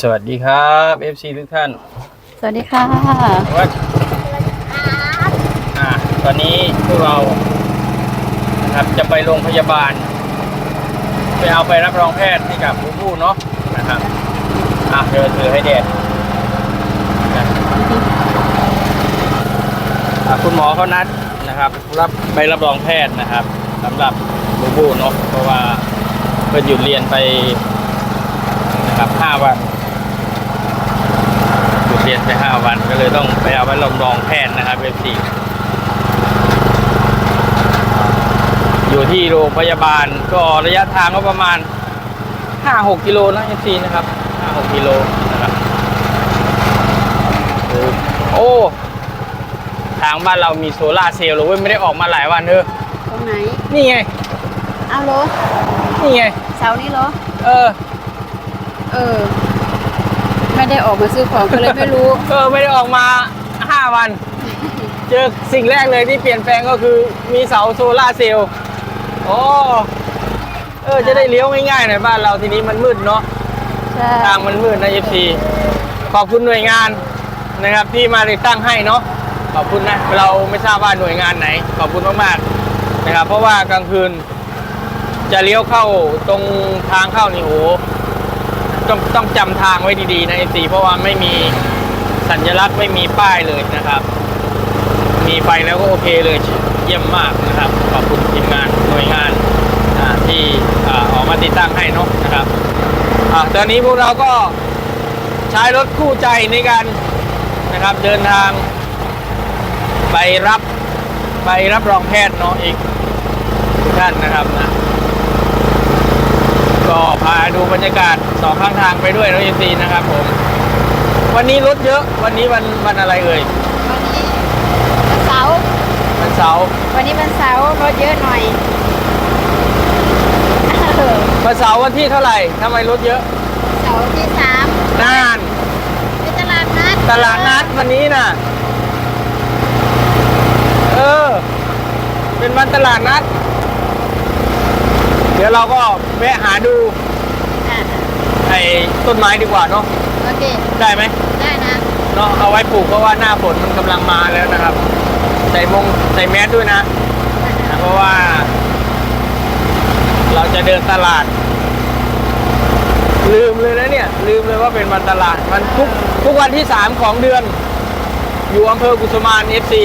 สวัสดีครับ FC ทุกท่าน สวัสดีค่ะ ว่าอ่า ตอนนี้พวกเรานะครับจะไปโรงพยาบาล ไปเอาไปรับรองแพทย์ให้กับผู้ผู้เนาะนะครับ อะเดี๋ยวถือให้เด็ดนะอะคุณหมอเขานัดนะครับ รับใบรับรองแพทย์นะครับสำหรับผู้ผู้เนาะเพราะว่าเพิ่นหยุดเรียนไปนะครับห้าวันห ยุดเรียนไปห้าวันก็เลยต้องไปเอาไปลองรองแพทย์นะครับเอฟซีอยู่ที่โรงพยาบาลก็ระยะทางก็ประมาณ5-6กิโลนะเอฟซีนะครับ5-6กิโลนะครับโอ้ทางบ้านเรามีโซลาร์เซลล์เลยเว้ยไม่ได้ออกมาหลายวันเออตรงไหนนี่ไงเอาโลนี่ไงเสาร์นี้โลเออ เออ ไม่ได้ออกมาซื้อของก็เลยไม่รู้เออไม่ได้ออกมา 5 วัน เจอสิ่งแรกเลยที่เปลี่ยนแปลงก็คือมีเสาโซลาร์เซลล์โอ้เออจะได้เลี้ยวง่ายๆหน่อยบ้านเราทีนี้มันมืดเนาะใช่ทางมันมืดนะยีซีขอบคุณหน่วยงานนะครับที่มาติดตั้งให้เนาะขอบคุณนะ เราไม่ทราบว่าหน่วยงานไหน ขอบคุณมากๆนะครับ เพราะว่ากลางคืน จะเลี้ยวเข้าตรงทางเข้านี่โอ้ ต้องต้องจำทางไว้ดีๆนะเอซีเพราะว่าไม่มีสัญลักษณ์ไม่มีป้ายเลยนะครับ มีไฟแล้วก็โอเคเลยเยี่ยมมากนะครับ ขอบคุณทีมงานหน่วยงานที่อออกมาติดตั้งให้นาะนะครับอตอนนี้พวกเราก็ใช้รถคู่ใจในการนะครับเดินทางไปรับไปรับรองแพทย์เนาะอีกทุกท่านนะครับนะ ดูบรรยากาศสองข้างทางไปด้วยรถยนต์นะครับผม วันนี้รถเยอะ วันนี้วันวันอะไรเอ่ย วันนี้วันเสาร์วันเสาร์วันนี้วันเสาร์รถเยอะหน่อยเออวันเสาร์วันที่เท่าไหร่ทำไมรถเยอะ เสาร์ที่สามนานเป็นตลาดนัด ตลาดนัดวันนี้น่ะ เออ เป็นวันตลาดนัด เดี๋ยวเราก็แวะหาดูอะ ไอ้ต้นไม้ดีกว่าเนาะโอเค ได้ไหมได้นะ เนาะเอาไว้ปลูกเพราะว่าหน้าฝนมันกำลังมาแล้วนะครับ ใส่มงใส่แมสด้วยนะนะเพราะว่า เราจะเดินตลาด ลืมเลยนะเนี่ย ลืมเลยว่าเป็นวันตลาดมันทุกทุกวันที่ 3 ของเดือน อยู่อำเภอกุสุมานเอฟซี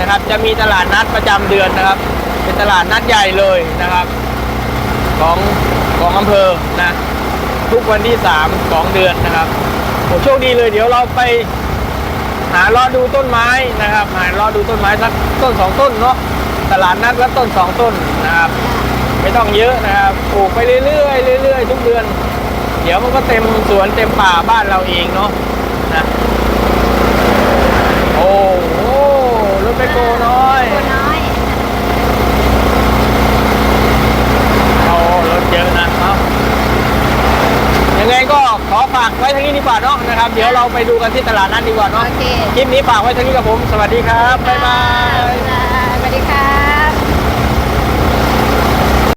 นะครับ จะมีตลาดนัดประจำเดือนนะครับ เป็นตลาดนัดใหญ่เลยนะครับ ของของอำเภอนะ ทุกวันที่ 3 ของเดือนนะครับโอ้โชคดีเลยเดี๋ยวเราไปหารอดูต้นไม้นะครับ หารอดูต้นไม้สักต้นสองต้นเนาะตลาดนัดละต้นสองต้นนะครับ ไม่ต้องเยอะนะครับปลูกไปเรื่อยๆเรื่อยๆทุกเดือน เดี๋ยวมันก็เต็มสวนเต็มป่าบ้านเราเองเนาะนะโอ้โหรถไปโกน้อย ตัวน้อย โอ้รถเยอะนะเนาะยังไงก็ขอฝากไว้ทางนี้ดีกว่าเนาะนะครับ เดี๋ยวเราไปดูกันที่ตลาดนัดดีกว่าโอเนาะเค คลิปนี้ฝากไว้ทางนี้กับผม สวัสดีครับ บ๊ายบายสวัสดีค่ะ